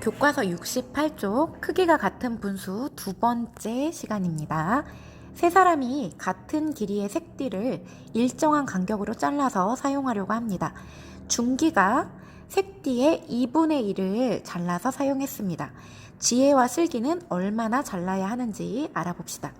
교과서 68쪽 크기가 같은 분수 두 번째 시간입니다. 세 사람이 같은 길이의 색띠를 일정한 간격으로 잘라서 사용하려고 합니다. 중기가 색띠의 2분의 1을 잘라서 사용했습니다. 지혜와 슬기는 얼마나 잘라야 하는지 알아봅시다.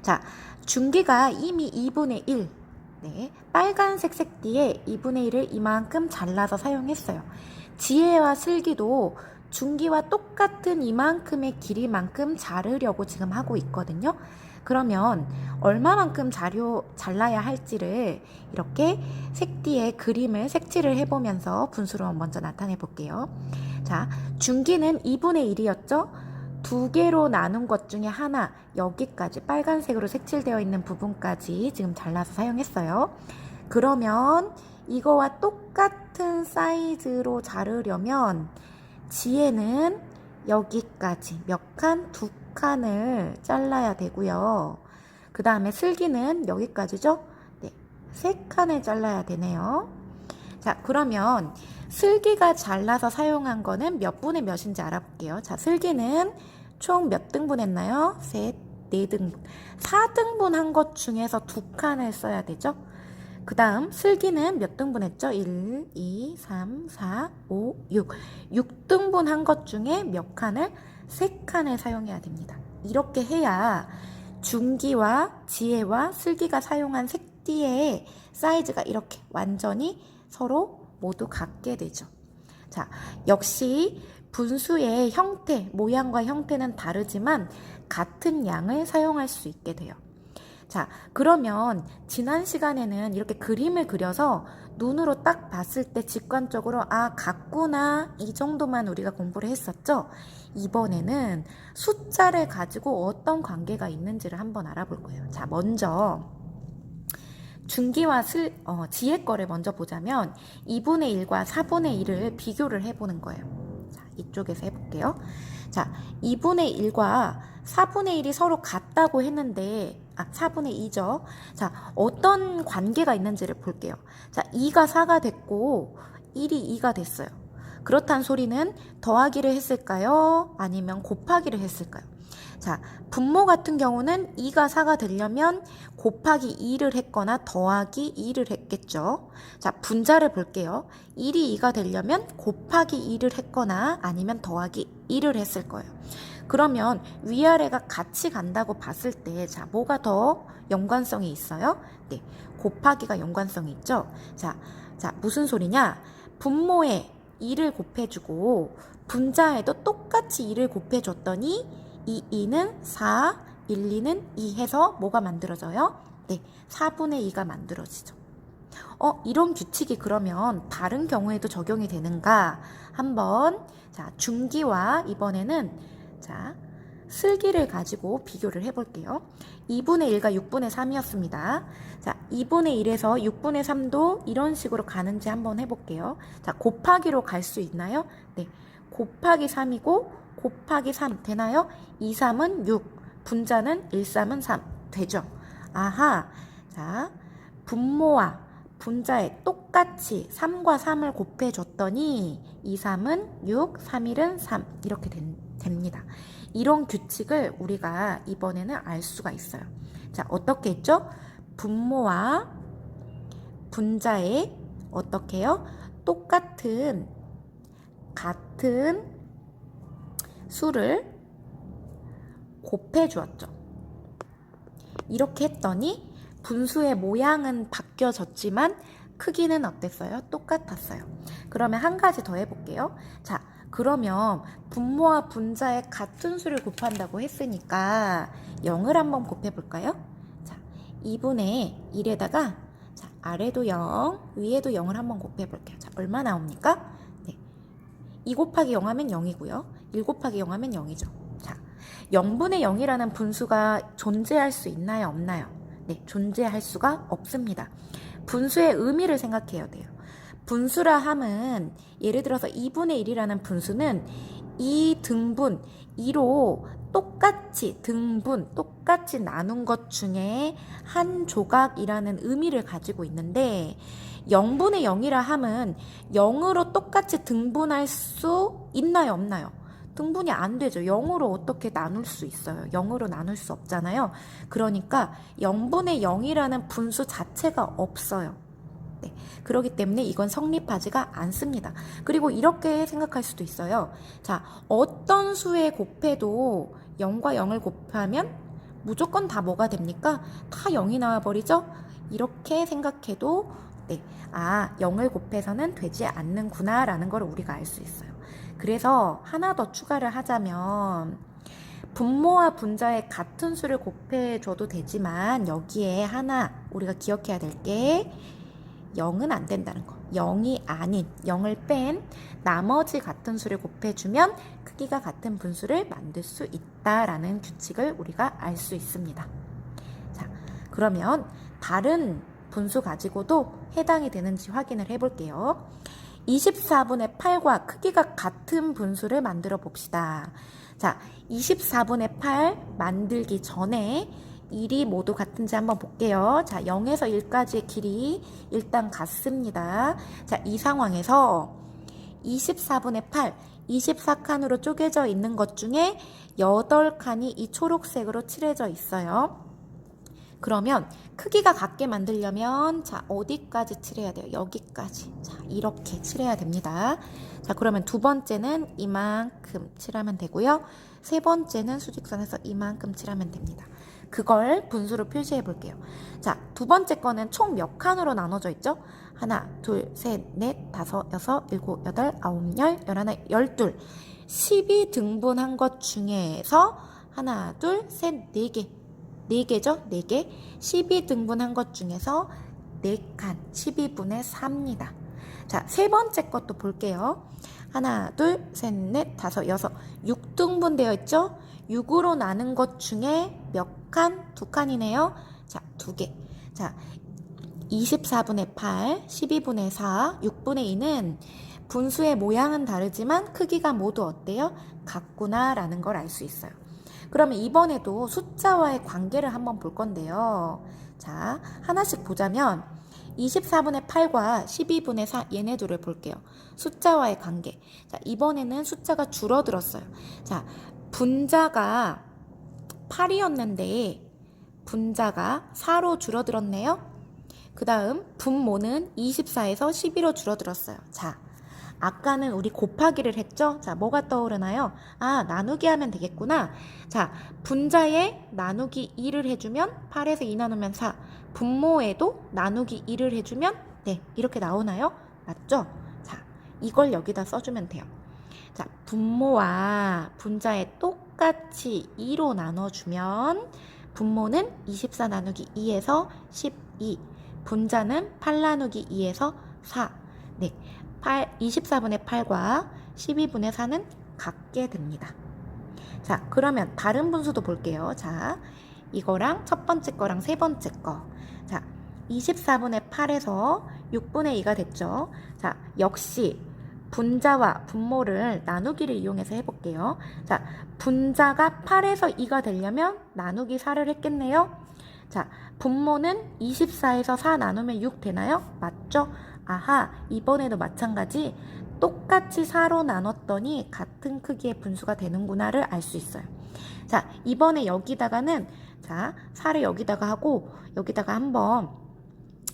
자, 중기가 이미 2분의 1, 네, 빨간색 색띠의 2분의 1을 이만큼 잘라서 사용했어요. 지혜와 슬기도 중기와 똑같은 이만큼의 길이만큼 자르려고 지금 하고 있거든요. 그러면 얼마만큼 자료 잘라야 할지를 이렇게 색띠의 그림을 색칠을 해보면서 분수로 먼저 나타내 볼게요. 자, 중기는 2분의 1이었죠? 두 개로 나눈 것 중에 하나, 여기까지 빨간색으로 색칠되어 있는 부분까지 지금 잘라서 사용했어요. 그러면 이거와 똑같은 사이즈로 자르려면 지혜는 여기까지 몇 칸? 두 칸을 잘라야 되고요. 그 다음에 슬기는 여기까지죠? 네, 세 칸을 잘라야 되네요. 자, 그러면 슬기가 잘라서 사용한 거는 몇 분의 몇인지 알아볼게요. 자, 슬기는 총 몇 등분 했나요? 셋, 네 등분. 4등분 한 것 중에서 두 칸을 써야 되죠? 그 다음 슬기는 몇 등분 했죠? 1, 2, 3, 4, 5, 6. 6등분 한 것 중에 몇 칸을? 3칸을 사용해야 됩니다. 이렇게 해야 중기와 지혜와 슬기가 사용한 색띠의 사이즈가 이렇게 완전히 서로 모두 같게 되죠. 자, 역시 분수의 형태, 모양과 형태는 다르지만 같은 양을 사용할 수 있게 돼요. 자, 그러면 지난 시간에는 이렇게 그림을 그려서 눈으로 딱 봤을 때 직관적으로 아, 같구나. 이 정도만 우리가 공부를 했었죠? 이번에는 숫자를 가지고 어떤 관계가 있는지를 한번 알아볼 거예요. 자, 먼저 중기와 슬, 어, 지혜 거를 먼저 보자면 2분의 1과 4분의 1을 비교를 해보는 거예요. 자, 이쪽에서 해볼게요. 자, 2분의 1과 4분의 1이 서로 같다고 했는데, 아, 4분의 2죠. 자, 어떤 관계가 있는지를 볼게요. 자, 2가 4가 됐고, 1이 2가 됐어요. 그렇단 소리는 더하기를 했을까요? 아니면 곱하기를 했을까요? 자, 분모 같은 경우는 2가 4가 되려면 곱하기 2를 했거나 더하기 2를 했겠죠. 자, 분자를 볼게요. 1이 2가 되려면 곱하기 2를 했거나 아니면 더하기 1을 했을 거예요. 그러면 위아래가 같이 간다고 봤을 때, 자, 뭐가 더 연관성이 있어요? 네, 곱하기가 연관성이 있죠. 자, 자, 무슨 소리냐? 분모에 2를 곱해주고, 분자에도 똑같이 2를 곱해줬더니, 이 2는 4, 1, 2는 2 해서 뭐가 만들어져요? 네, 4분의 2가 만들어지죠. 어, 이런 규칙이 그러면 다른 경우에도 적용이 되는가? 한번, 자, 중기와 이번에는 자, 슬기를 가지고 비교를 해볼게요. 2분의 1과 6분의 3이었습니다. 자, 2분의 1에서 6분의 3도 이런 식으로 가는지 한번 해볼게요. 자, 곱하기로 갈 수 있나요? 네. 곱하기 3이고, 곱하기 3 되나요? 2, 3은 6, 분자는 1, 3은 3 되죠? 아하. 자, 분모와 분자에 똑같이 3과 3을 곱해줬더니 2, 3은 6, 3, 1은 3 이렇게 된, 됩니다. 이런 규칙을 우리가 이번에는 알 수가 있어요. 자, 어떻게 했죠? 분모와 분자에 어떻게 해요? 똑같은 같은 수를 곱해 주었죠. 이렇게 했더니 분수의 모양은 바뀌어졌지만 크기는 어땠어요? 똑같았어요. 그러면 한 가지 더 해볼게요. 자, 그러면 분모와 분자의 같은 수를 곱한다고 했으니까 0을 한번 곱해볼까요? 자, 2분의 1에다가 자, 아래도 0, 위에도 0을 한번 곱해볼게요. 자, 얼마 나옵니까? 네. 2 곱하기 0 하면 0이고요. 1 곱하기 0 하면 0이죠. 자, 0분의 0이라는 분수가 존재할 수 있나요? 없나요? 네, 존재할 수가 없습니다. 분수의 의미를 생각해야 돼요. 분수라 함은 예를 들어서 2분의 1이라는 분수는 이 등분 2로 똑같이 등분 똑같이 나눈 것 중에 한 조각이라는 의미를 가지고 있는데 0분의 0이라 함은 0으로 똑같이 등분할 수 있나요 없나요? 등분이 안 되죠. 0으로 어떻게 나눌 수 있어요? 0으로 나눌 수 없잖아요. 그러니까 0분의 0이라는 분수 자체가 없어요. 네. 그렇기 때문에 이건 성립하지가 않습니다. 그리고 이렇게 생각할 수도 있어요. 자, 어떤 수에 곱해도 0과 0을 곱하면 무조건 다 뭐가 됩니까? 다 0이 나와버리죠? 이렇게 생각해도 네. 아, 0을 곱해서는 되지 않는구나 라는 걸 우리가 알 수 있어요. 그래서 하나 더 추가를 하자면 분모와 분자의 같은 수를 곱해 줘도 되지만 여기에 하나 우리가 기억해야 될 게 0은 안 된다는 거. 0이 아닌 0을 뺀 나머지 같은 수를 곱해 주면 크기가 같은 분수를 만들 수 있다라는 규칙을 우리가 알 수 있습니다. 자, 그러면 다른 분수 가지고도 해당이 되는지 확인을 해 볼게요. 24분의 8과 크기가 같은 분수를 만들어 봅시다. 자, 24분의 8 만들기 전에 1이 모두 같은지 한번 볼게요. 자, 0에서 1까지의 길이 일단 같습니다. 자, 이 상황에서 24분의 8, 24칸으로 쪼개져 있는 것 중에 8칸이 이 초록색으로 칠해져 있어요. 그러면 크기가 같게 만들려면 자 어디까지 칠해야 돼요? 여기까지 자 이렇게 칠해야 됩니다. 자 그러면 두 번째는 이만큼 칠하면 되고요. 세 번째는 수직선에서 이만큼 칠하면 됩니다. 그걸 분수로 표시해 볼게요. 자 두 번째 거는 총 몇 칸으로 나눠져 있죠? 하나, 둘, 셋, 넷, 다섯, 여섯, 일곱, 여덟, 아홉, 열, 열하나, 열둘. 10이 등분한 것 중에서 하나, 둘, 셋, 네 개. 4개죠? 4개. 12 등분한 것 중에서 4칸, 12분의 4입니다. 자, 세 번째 것도 볼게요. 하나, 둘, 셋, 넷, 다섯, 여섯. 6등분 되어 있죠? 6으로 나눈 것 중에 몇 칸? 두 칸이네요. 자, 두 개. 자, 24분의 8, 12분의 4, 6분의 2는 분수의 모양은 다르지만 크기가 모두 어때요? 같구나라는 걸 알 수 있어요. 그러면 이번에도 숫자와의 관계를 한번 볼 건데요. 자, 하나씩 보자면 24분의 8과 12분의 4 얘네 둘을 볼게요. 숫자와의 관계. 자, 이번에는 숫자가 줄어들었어요. 자, 분자가 8이었는데 분자가 4로 줄어들었네요. 그 다음 분모는 24에서 12로 줄어들었어요. 자, 아까는 우리 곱하기를 했죠? 자, 뭐가 떠오르나요? 아, 나누기 하면 되겠구나. 자, 분자에 나누기 2를 해주면 8에서 2 나누면 4. 분모에도 나누기 2를 해주면 네, 이렇게 나오나요? 맞죠? 자, 이걸 여기다 써주면 돼요. 자, 분모와 분자에 똑같이 2로 나눠주면 분모는 24 나누기 2에서 12. 분자는 8 나누기 2에서 4. 네, 8, 24분의 8과 12분의 4는 같게 됩니다. 자, 그러면 다른 분수도 볼게요. 자, 이거랑 첫 번째 거랑 세 번째 거. 자, 24분의 8에서 6분의 2가 됐죠. 자, 역시 분자와 분모를 나누기를 이용해서 해볼게요. 자, 분자가 8에서 2가 되려면 나누기 4를 했겠네요. 자, 분모는 24에서 4 나누면 6 되나요? 맞죠? 아하, 이번에도 마찬가지 똑같이 4로 나눴더니 같은 크기의 분수가 되는구나를 알 수 있어요. 자, 이번에 여기다가는 자, 4를 여기다가 하고 여기다가 한번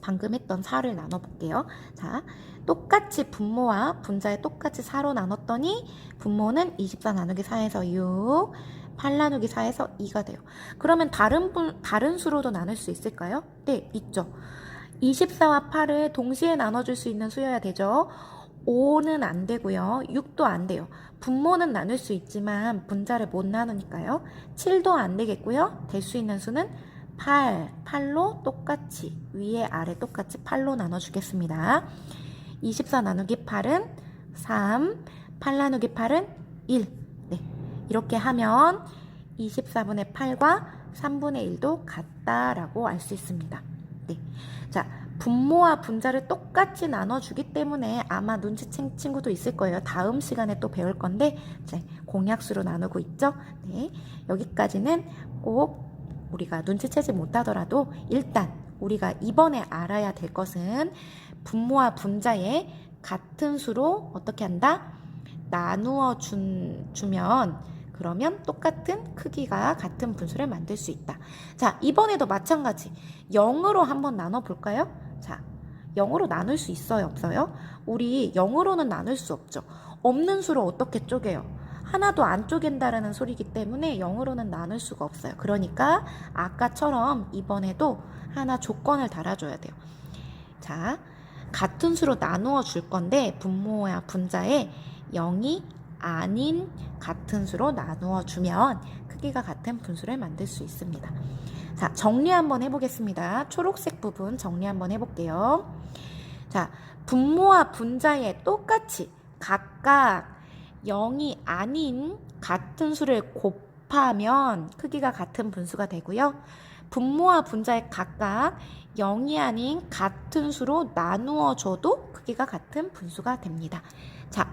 방금 했던 4를 나눠 볼게요. 자, 똑같이 분모와 분자에 똑같이 4로 나눴더니 분모는 24 나누기 4에서 6, 8 나누기 4에서 2가 돼요. 그러면 다른 분, 다른 수로도 나눌 수 있을까요? 네, 있죠. 24와 8을 동시에 나눠줄 수 있는 수여야 되죠. 5는 안 되고요. 6도 안 돼요. 분모는 나눌 수 있지만 분자를 못 나누니까요. 7도 안 되겠고요. 될 수 있는 수는 8, 8로 똑같이 위에 아래 똑같이 8로 나눠주겠습니다. 24 나누기 8은 3, 8 나누기 8은 1. 네, 이렇게 하면 24분의 8과 3분의 1도 같다라고 알 수 있습니다. 네. 자, 분모와 분자를 똑같이 나눠주기 때문에 아마 눈치챈 친구도 있을 거예요. 다음 시간에 또 배울 건데, 이제 공약수로 나누고 있죠? 네. 여기까지는 꼭 우리가 눈치채지 못하더라도 일단 우리가 이번에 알아야 될 것은 분모와 분자의 같은 수로 어떻게 한다? 나누어 준, 주면 그러면 똑같은 크기가 같은 분수를 만들 수 있다. 자, 이번에도 마찬가지. 0으로 한번 나눠 볼까요? 자, 0으로 나눌 수 있어요, 없어요? 우리 0으로는 나눌 수 없죠. 없는 수로 어떻게 쪼개요? 하나도 안 쪼갠다라는 소리이기 때문에 0으로는 나눌 수가 없어요. 그러니까 아까처럼 이번에도 하나 조건을 달아줘야 돼요. 자, 같은 수로 나누어 줄 건데 분모야 분자에 0이 아닌 같은 수로 나누어 주면 크기가 같은 분수를 만들 수 있습니다. 자, 정리 한번 해보겠습니다. 초록색 부분 정리 한번 해볼게요. 자, 분모와 분자에 똑같이 각각 0이 아닌 같은 수를 곱하면 크기가 같은 분수가 되고요. 분모와 분자에 각각 0이 아닌 같은 수로 나누어 줘도 크기가 같은 분수가 됩니다. 자,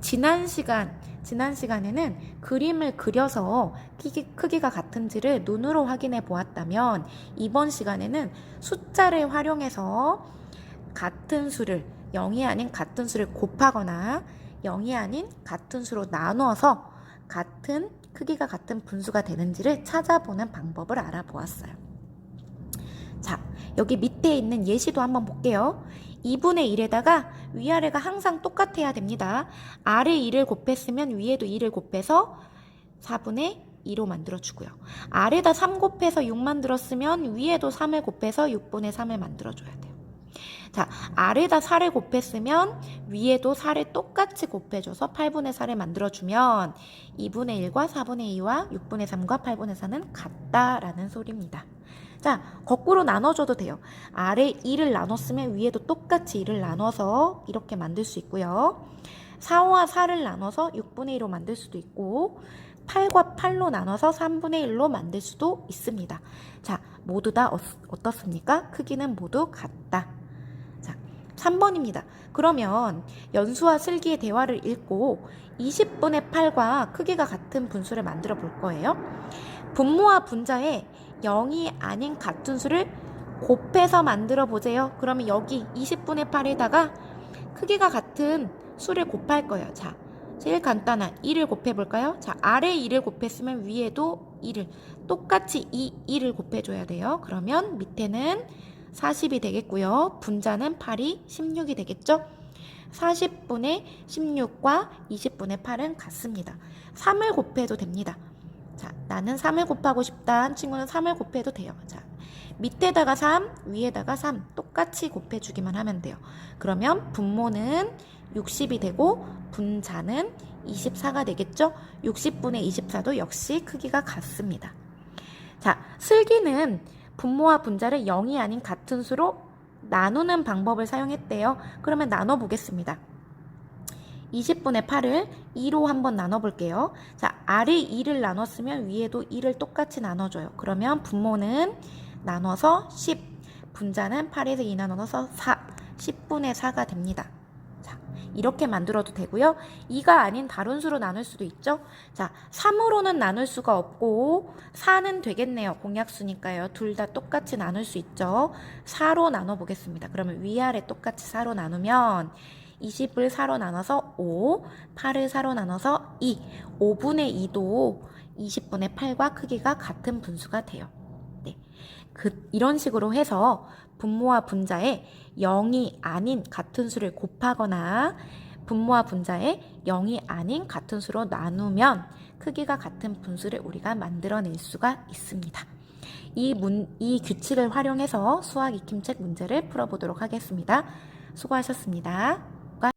지난 시간, 지난 시간에는 그림을 그려서 크기, 크기가 같은지를 눈으로 확인해 보았다면 이번 시간에는 숫자를 활용해서 같은 수를 0이 아닌 같은 수를 곱하거나 0이 아닌 같은 수로 나누어서 같은 크기가 같은 분수가 되는지를 찾아보는 방법을 알아보았어요. 자, 여기 밑에 있는 예시도 한번 볼게요. 2분의 1에다가 위아래가 항상 똑같아야 됩니다. 아래 1을 곱했으면 위에도 1을 곱해서 4분의 2로 만들어주고요. 아래다 3 곱해서 6 만들었으면 위에도 3을 곱해서 6분의 3을 만들어줘야 돼요. 자, 아래다 4를 곱했으면 위에도 4를 똑같이 곱해줘서 8분의 4를 만들어주면 2분의 1과 4분의 2와 6분의 3과 8분의 4는 같다라는 소리입니다. 자, 거꾸로 나눠줘도 돼요. 아래 2를 나눴으면 위에도 똑같이 2를 나눠서 이렇게 만들 수 있고요. 4와 4를 나눠서 6분의 1로 만들 수도 있고 8과 8로 나눠서 3분의 1로 만들 수도 있습니다. 자, 모두 다 어, 어떻습니까? 크기는 모두 같다. 자, 3번입니다. 그러면 연수와 슬기의 대화를 읽고 20분의 8과 크기가 같은 분수를 만들어 볼 거예요. 분모와 분자에 0이 아닌 같은 수를 곱해서 만들어 보세요. 그러면 여기 20분의 8에다가 크기가 같은 수를 곱할 거예요. 자, 제일 간단한 2를 곱해 볼까요? 자, 아래 2를 곱했으면 위에도 2를 똑같이 이 2를 곱해 줘야 돼요. 그러면 밑에는 40이 되겠고요. 분자는 8이 16이 되겠죠? 40분의 16과 20분의 8은 같습니다. 3을 곱해도 됩니다. 자, 나는 3을 곱하고 싶다 한 친구는 3을 곱해도 돼요. 자, 밑에다가 3, 위에다가 3 똑같이 곱해주기만 하면 돼요. 그러면 분모는 60이 되고 분자는 24가 되겠죠? 60분의 24도 역시 크기가 같습니다. 자, 슬기는 분모와 분자를 0이 아닌 같은 수로 나누는 방법을 사용했대요. 그러면 나눠보겠습니다. 20분의 8을 2로 한번 나눠볼게요. 자, 아래 2를 나눴으면 위에도 2를 똑같이 나눠줘요. 그러면 분모는 나눠서 10, 분자는 8에서 2 나눠서 4, 10분의 4가 됩니다. 자, 이렇게 만들어도 되고요. 2가 아닌 다른 수로 나눌 수도 있죠. 자, 3으로는 나눌 수가 없고 4는 되겠네요. 공약수니까요. 둘 다 똑같이 나눌 수 있죠. 4로 나눠 보겠습니다. 그러면 위아래 똑같이 4로 나누면 20을 4로 나눠서 5, 8을 4로 나눠서 2, 5분의 2도 20분의 8과 크기가 같은 분수가 돼요. 네. 그, 이런 식으로 해서 분모와 분자에 0이 아닌 같은 수를 곱하거나 분모와 분자에 0이 아닌 같은 수로 나누면 크기가 같은 분수를 우리가 만들어낼 수가 있습니다. 이, 문, 이 규칙을 활용해서 수학 익힘책 문제를 풀어보도록 하겠습니다. 수고하셨습니다.